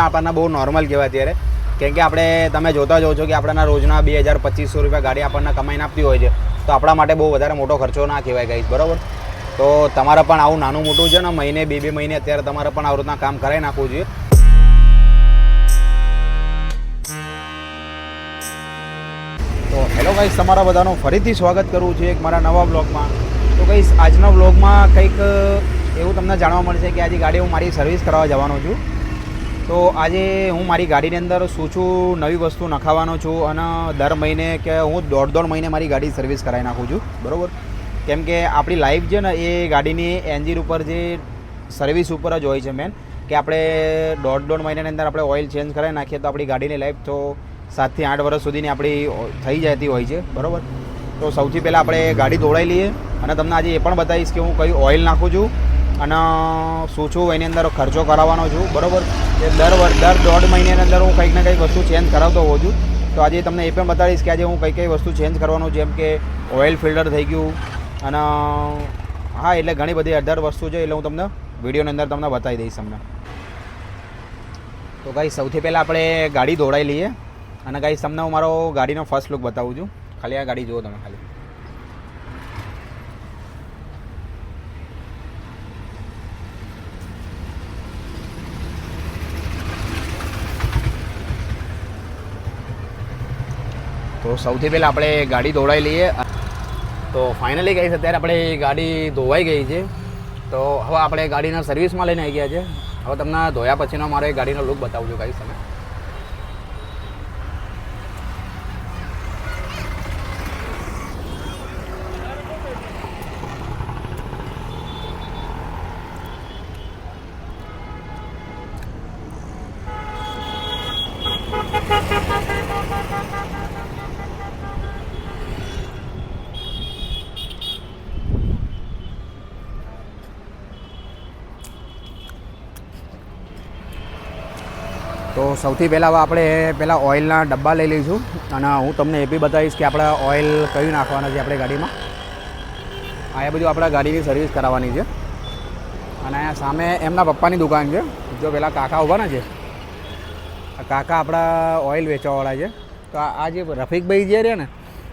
આપણને બહુ નોર્મલ કહેવાય અત્યારે. કેમ કે આપણે, તમે જોતા જ છો કે આપણાના રોજના બે હજાર પચીસો રૂપિયા ગાડી આપણને કમાઈને આપતી હોય છે. તો આપણા માટે બહુ વધારે મોટો ખર્ચો ના કહેવાય ગાઈસ બરાબર? તો તમારે પણ આવું નાનું મોટું છે ને, મહિને બે બે મહિને અત્યારે તમારે પણ આવી રીતના કામ કરાવી નાખવું જોઈએ. તો હેલો ગાઈશ તમારા બધાનું ફરીથી સ્વાગત કરું છું એક મારા નવા બ્લોગમાં તો ગાઈસ આજના બ્લોગમાં કંઈક એવું તમને જાણવા મળશે કે આજે ગાડી હું મારી સર્વિસ કરાવવા જવાનો છું. તો આજે હું મારી ગાડીની અંદર શું છું, નવી વસ્તુ નખાવાનો છું અને દર મહિને કે હું દોઢ દોઢ મહિને મારી ગાડી સર્વિસ કરાવી નાખું છું. બરાબર? કેમ કે આપણી લાઈફ છે ને, એ ગાડીની એન્જિન ઉપર જે સર્વિસ ઉપર જ હોય છે મેન કે આપણે દોઢ દોઢ મહિનાની અંદર આપણે ઓઇલ ચેન્જ કરાવી નાખીએ તો આપણી ગાડીની લાઈફ તો સાતથી આઠ વર્ષ સુધીની આપણી થઈ જતી હોય છે. બરાબર? તો સૌથી પહેલાં આપણે ગાડી દોડાવી લઈએ અને તમને આજે એ પણ બતાવીશ કે હું કયું ઓઇલ નાખું છું. અને શું છું, એની અંદર ખર્ચો કરાવવાનો છું. બરાબર? એ દર દર દોઢ મહિનાની અંદર હું કંઈક ને કંઈક વસ્તુ ચેન્જ કરાવતો હોઉં છું. તો આજે તમને એ પણ બતાવીશ કે આજે હું કઈ કઈ વસ્તુ ચેન્જ કરવાનું, જેમ કે ઓઇલ ફિલ્ટર થઈ ગયું. અને હા, એટલે ઘણી બધી અઢાર વસ્તુ છે, એટલે હું તમને વિડીયોની અંદર તમને બતાવી દઈશ તમને. તો ગાઈ સૌથી પહેલાં આપણે ગાડી દોડાવી લઈએ. અને કાંઈ તમને હું મારો ગાડીનો ફર્સ્ટ લુક બતાવું છું. ખાલી આ ગાડી જુઓ તમે ખાલી. તો સૌથી પહેલાં આપણે ગાડી દોડાવી લઈએ. તો ફાઇનલી ગઈ અત્યારે આપણે ગાડી ધોવાઈ ગઈ છે. તો હવે આપણે ગાડીના સર્વિસમાં લઈને આવી ગયા છે. હવે તમને ધોયા પછીનો મારો ગાડીનો લુક બતાવજો કઈ તમે તો સૌથી પહેલાં આપણે પહેલાં ઓઇલના ડબ્બા લઈ લઈશું અને હું તમને એ બી બતાવીશ કે આપણે ઓઇલ કયું નાખવાના છે આપણે ગાડીમાં. આ બધું આપણા ગાડીની સર્વિસ કરાવવાની છે. અને અહીંયા સામે એમના પપ્પાની દુકાન છે. જો પેલા કાકા ઊભા ને છે. કાકા આપણા ઓઇલ વેચવાવાળા છે. તો આ જે રફીકભાઈ જે રહે ને,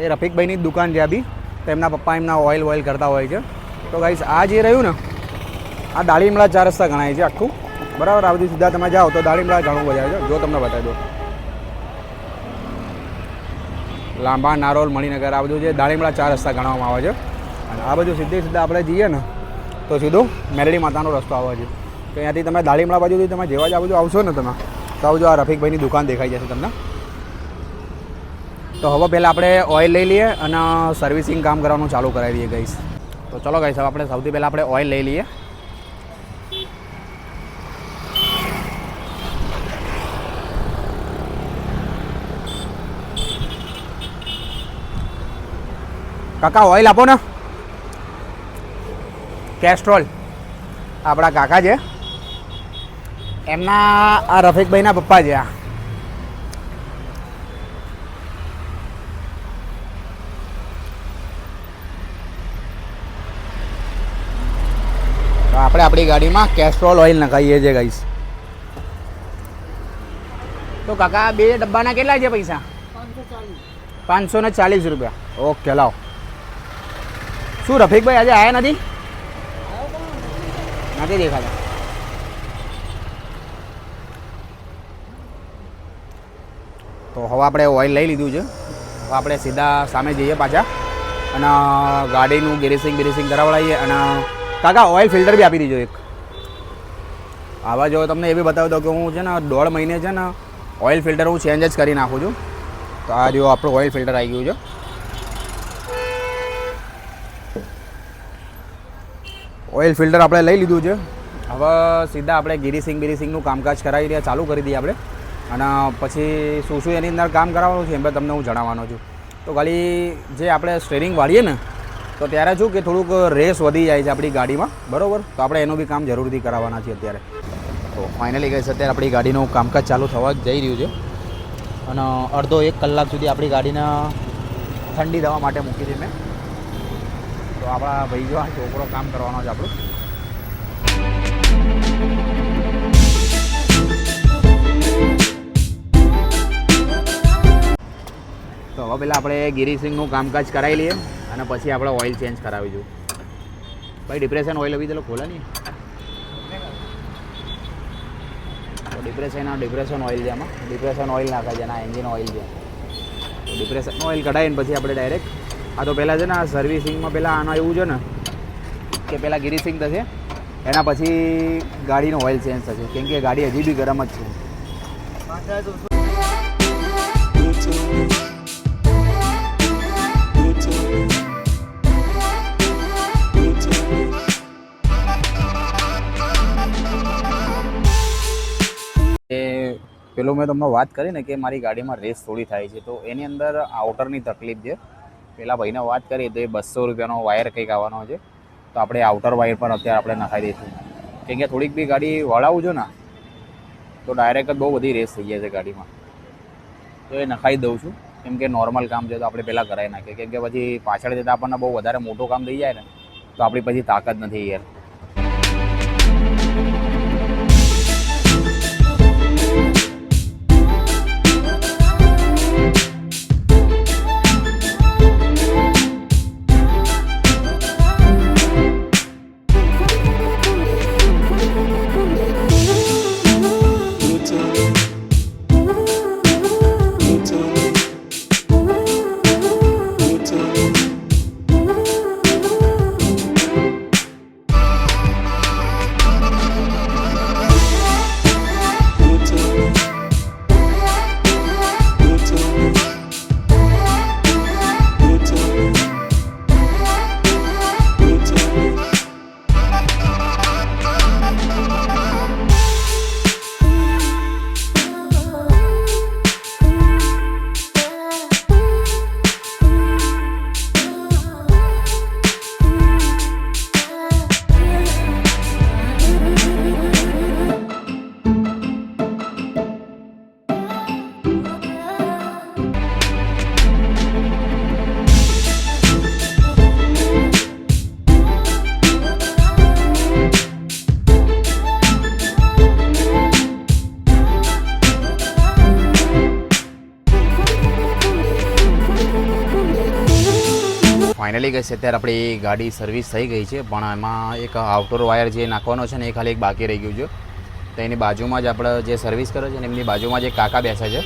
એ રફીકભાઈની જ દુકાન આ બી. તો એમના પપ્પા એમના ઓઇલ ઓઇલ કરતા હોય છે. તો ગાઈસ આ જે રહ્યું ને, આ દાળીમળા ચાર રસ્તા ગણાય છે આખું. બરાબર, આ બધું સીધા તમે જાઓ તો દાળીમડા ઘણું બજાર છે જો તમને બતાવી દો લાંબા નારોલ મણિનગર, આ બધું જે દાળીમડા ચાર રસ્તા ગણવામાં આવે છે. અને આ બધું સીધે સીધા આપણે જઈએ ને, તો સીધું મેરડી માતાનો રસ્તો આવે છે. તો અહીંયાથી તમે દાળીમડા બાજુથી તમે જેવા જ આ બધું આવશો ને તમે, તો આ બધું આ રફીકભાઈની દુકાન દેખાઈ જશે તમને. તો હવે પહેલાં આપણે ઓઇલ લઈ લઈએ અને સર્વિસિંગ કામ કરવાનું ચાલુ કરાવી દઈએ ગઈશ તો ચલો ગઈશ હવે આપણે સૌથી પહેલાં આપણે ઓઇલ લઈ લઈએ. કાકા ઓઇલ આપો ને. કેસ્ટ્રોલ. આપણા કાકા છે. એમના આ રફીકભાઈના પપ્પા છે આ. તો આપણે આપણી ગાડીમાં કેસ્ટ્રોલ ઓઇલ નખાઈએ છીએ ગાઈસ તો કાકા બે ડબ્બાના કેટલા છે પૈસા? પાંચસો ને ચાલીસ રૂપિયા. ઓકે લાવો. શું, રફીકભાઈ, આજે આવ્યા નથી? નથી દેખાતા. તો હવે આપણે ઓઇલ લઈ લીધું છે. હવે આપણે સીધા સામે જઈએ પાછા અને ગાડીનું ગેરેસિંગ બેરેસિંગ કરાવડાવીએ અને, કાકા ઓઇલ ફિલ્ટર બી આપી દીજો એક. આવા જો તમને એ બી બતાવી દઉં કે હું છે ને દોઢ મહિને છે ને ઓઇલ ફિલ્ટર હું ચેન્જ જ કરી નાખું છું. તો આ જો આપણું ઓઇલ ફિલ્ટર આવી ગયું છે. ઓઇલ ફિલ્ટર આપણે લઈ લીધું છે. હવે સીધા આપણે ગિરિસિંગ બિરિસિંગનું કામકાજ કરાવી રહ્યા, ચાલુ કરી દઈએ આપણે. અને પછી શું શું એની અંદર કામ કરાવવાનું છે એમ તમને હું જણાવવાનો છું. તો ખાલી જે આપણે સ્ટેરિંગ વાળીએ ને, તો ત્યારે શું કે થોડુંક રેસ વધી જાય છે આપણી ગાડીમાં. બરાબર? તો આપણે એનું બી કામ જરૂરથી કરાવવાના છે અત્યારે. તો ફાઇનલી ગઈ અત્યારે આપણી ગાડીનું કામકાજ ચાલુ થવા જઈ રહ્યું છે. અને અડધો એક કલાક સુધી આપણી ગાડીને ઠંડી થવા માટે મૂકી હતી મેં. તો આપણા ભાઈ જો આ છોકરો કામ કરવાનો છે આપણું. તો હવે પહેલાં આપણે ગિરીસિંગનું કામકાજ કરાવી લઈએ અને પછી આપણે ઓઇલ ચેન્જ કરાવી કરાવીશું. ભાઈ ડિપ્રેશન ઓઇલ આવી દેલો ખોલે નહીં. ડિપ્રેશન ડિપ્રેશન ઓઇલ છે એમાં ડિપ્રેશન ઓઇલ નાખે છે એના એન્જિન ઓઇલ છે. ડિપ્રેશન ઓઇલ કઢાવીને પછી આપણે ડાયરેક્ટ આ તો પહેલાં છે ને આ સર્વિસિંગમાં પહેલાં આનો એવું છે ને કે પહેલાં ગિરિસિંગ થશે, એના પછી ગાડીનું ઓઇલ ચેન્જ થશે. કેમ કે ગાડી હજી બી ગરમ જ છે. પેલું મેં તમને વાત કરી ને કે મારી ગાડીમાં રેસ થોડી થાય છે, તો એની અંદર આઉટરની તકલીફ છે. પેલા ભાઈને વાત કરી તો એ બસો રૂપિયાનો વાયર કંઈક આવવાનો છે. તો આપણે આઉટર વાયર પણ અત્યારે આપણે નખાઈ દઈશું. કેમ કે થોડીક બી ગાડી વળાવું છું ને, તો ડાયરેક્ટ જ બહુ બધી રેસ થઈ જાય છે ગાડીમાં. તો એ નખાઈ દઉં છું. કેમ કે નોર્મલ કામ છે તો આપણે પહેલાં કરાવી નાખીએ. કેમ કે પછી પાછળ જતાં આપણને બહુ વધારે મોટું કામ થઈ જાય ને, તો આપણી પછી તાકાત નથી યાર. ફાઇનલી ગઈ છે. અત્યારે આપણી ગાડી સર્વિસ થઈ ગઈ છે, પણ એમાં એક આઉટર વાયર જે નાખવાનો છે ને, એ ખાલી એક બાકી રહી ગયું છે. તો એની બાજુમાં જ આપણે જે સર્વિસ કરે છે ને, એમની બાજુમાં જે કાકા બેસે છે.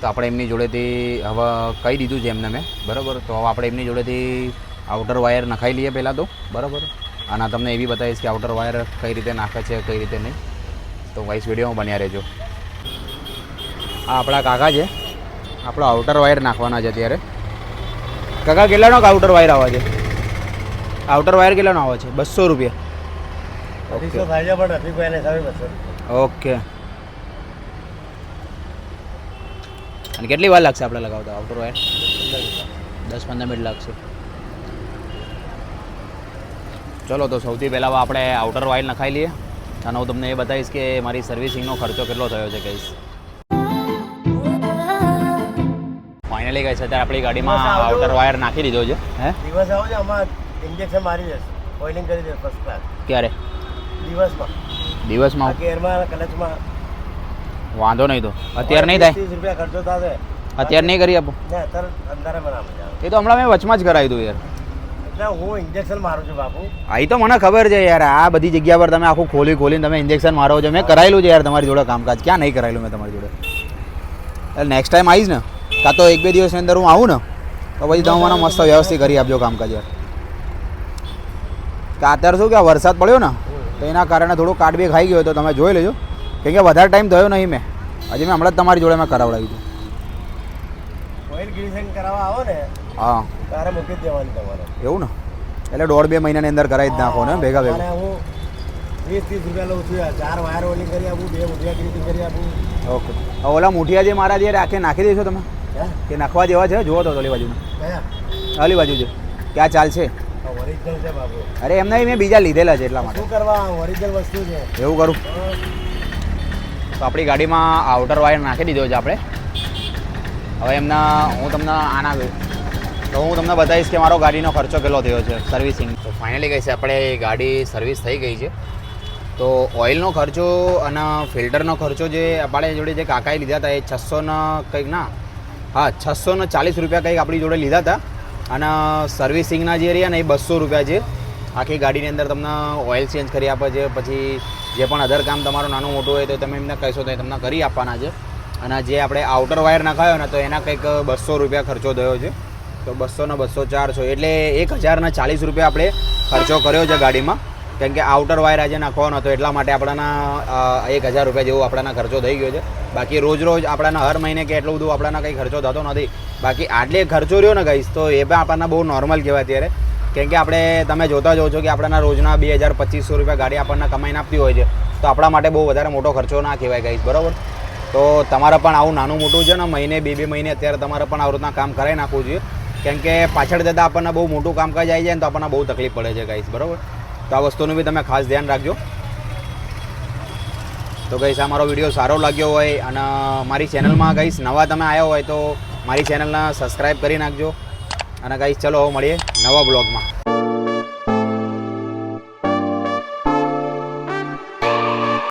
તો આપણે એમની જોડેથી હવે કહી દીધું છે એમને મેં, બરાબર? તો હવે આપણે એમની જોડેથી આઉટર વાયર નખાઈ લઈએ પહેલાં તો, બરાબર? અને તમને એવી બતાવીશ કે આઉટર વાયર કઈ રીતે નાખે છે, કઈ રીતે નહીં. તો વાઇસ વિડીયોમાં બન્યા રહેજો. આ આપણા કાકા છે. આપણો આઉટર વાયર નાખવાના છે અત્યારે. કાકા કેટલાનો આઉટર વાયર આવે છે? આઉટર વાયર કેટલાનો આવે છે? બસો રૂપિયા. ઓકે અને કેટલી વાર લાગશે આપણે લગાવતા? આઉટર વાયર દસ પંદર મિનિટ લાગશે. ચલો તો સૌથી પહેલાં આપણે આઉટર વાયર નખાઈ લઈએ. અને હું તમને એ બતાવીશ કે મારી સર્વિસિંગનો ખર્ચો કેટલો થયો છે કહીશ. ફાઇનલી ગઈ છે. અત્યારે આપણી ગાડીમાં આઉટર વાયર નાખી દીધો છે. હે? દિવસ આવો છે આમાં ઇન્જેક્શન મારી દેશે. ઓઇલિંગ કરી દેશે ફર્સ્ટ ક્લાસ ક્યારે? દિવસમાં. દિવસમાં? ગેરમાં કલચમાં વાંધો નહીં તો. અત્યારે નહીં થાય? ત્રીસ રૂપિયા ખર્ચો થશે. અત્યારે નહીં કરી આપો? ને અત્યારે અંધારે બરાબર છે એ તો હમણાં મેં વચમાં જ કરાવી દઉં યાર. એટલે હું ઇન્જેક્શન મારું છું બાપુ. આ તો મને ખબર છે યાર. આ બધી જગ્યા પર તમે આખું ખોલી ખોલીને તમે ઇન્જેક્શન મારો છો. મેં કરાયેલું છે યાર તમારી જોડે કામકાજ. ક્યાં નહીં કરાયેલું મેં તમારી જોડે? એટલે નેક્સ્ટ ટાઈમ આવીશ ને. કાં તો એક બે દિવસની અંદર હું આવું ને તો પછી તમે મને મસ્ત વ્યવસ્થિત કરી આપજો કામકાજ યાર. કે અત્યારે શું કે વરસાદ પડ્યો ને તો એના કારણે થોડું કાટ બી ખાઈ ગયો તો તમે જોઈ લેજો. કેમ કે વધારે ટાઈમ થયો નહીં મેં. હજી મેં હમણાં જ તમારી જોડે મેં કરાવડાવી ઓઇલ ગ્રીસિંગ કરાવવા આવો ને હા. ત્યારે મૂકી દેવાની તમારે. એવું ને? એટલે દોઢ બે મહિનાની અંદર કરાવી જ નાખો ને ભેગા ભેગા. હું વીસ ત્રીસ રૂપિયા લઉં છું ચાર વાયર ઓઇલિંગ કરી આપું બે મુઠિયા ગ્રીસિંગ કરી આપું. ઓકે. ઓલા મુઠિયા જે મારા જે રાખે નાખી દેશો તમે. કે નાખવા જેવા છે? જુઓ તો ઓલી બાજુમાં. કયા ઓલી બાજુ છે ક્યાં ચાલશે ઓરિજિનલ છે બાપુ અરે એમને મેં બીજા લીધેલા છે એટલા માટે. શું કરવા? ઓરિજિનલ વસ્તુ છે. એવું કરું. તો આપણી ગાડીમાં આઉટર વાયર નાખી દીધો છે આપણે. હવે એમના હું તમને આના તો હું તમને બતાવીશ કે મારો ગાડીનો ખર્ચો કેટલો થયો છે સર્વિસિંગ તો ફાઇનલી ગઈ છે આપણે ગાડી સર્વિસ થઈ ગઈ છે. તો ઓઇલનો ખર્ચો અને ફિલ્ટરનો ખર્ચો જે આપણે જોડે જે કાકાએ લીધા હતા એ છસો ને કંઈક ના હા, છસો ને ચાલીસ રૂપિયા કંઈક આપણી જોડે લીધા હતા. અને સર્વિસિંગના જે રહ્યા ને એ બસો રૂપિયા છે આખી ગાડીની અંદર તમને ઓઇલ ચેન્જ કરી આપે છે, પછી જે પણ અધર કામ તમારું નાનું મોટું હોય તો તમે એમને કહેશો તો એ તમને કરી આપવાના છે. અને જે આપણે આઉટર વાયર નખાયો ને તો એના કંઈક બસો રૂપિયા ખર્ચો થયો છે. તો બસો ને બસો ચારસો, એટલે એક હજારના ચાલીસ રૂપિયા આપણે ખર્ચો કર્યો છે ગાડીમાં. કેમ કે આઉટર વાયર આજે નાખવાનો હતો, એટલા માટે આપણાના એક હજાર રૂપિયા જેવો આપણાના ખર્ચો થઈ ગયો છે. બાકી રોજ રોજ આપણાના હર મહિને કે એટલું બધું આપણાના કંઈ ખર્ચો થતો નથી. બાકી આટલે ખર્ચો રહ્યો ને ગઈશ તો એ પણ આપણને બહુ નોર્મલ કહેવાય અત્યારે. કેમ કે આપણે, તમે જોતા જ છો કે આપણાના રોજના બે હજાર પચીસો રૂપિયા ગાડી આપણને કમાઈને આપતી હોય છે. તો આપણા માટે બહુ વધારે મોટો ખર્ચો ના કહેવાય ગઈશ બરાબર? તો તમારે પણ આવું નાનું મોટું છે ને, મહિને, બે બે મહિને અત્યારે તમારે પણ આવી રીતના કામ કરાવી નાખવું જોઈએ. કેમ કે પાછળ જતાં આપણને બહુ મોટું કામકાજ આવી જાય ને, તો આપણને બહુ તકલીફ પડે છે ગાઈસ બરાબર? તો આ વસ્તુનું બી તમે ખાસ ધ્યાન રાખજો. તો ગઈસ, આ મારો વીડિયો સારો લાગ્યો હોય અને મારી ચેનલમાં ગઈશ નવા તમે આવ્યા હોય તો મારી ચેનલને સબસ્ક્રાઈબ કરી નાખજો. અને ગઈશ ચલો મળીએ નવા બ્લોગમાં.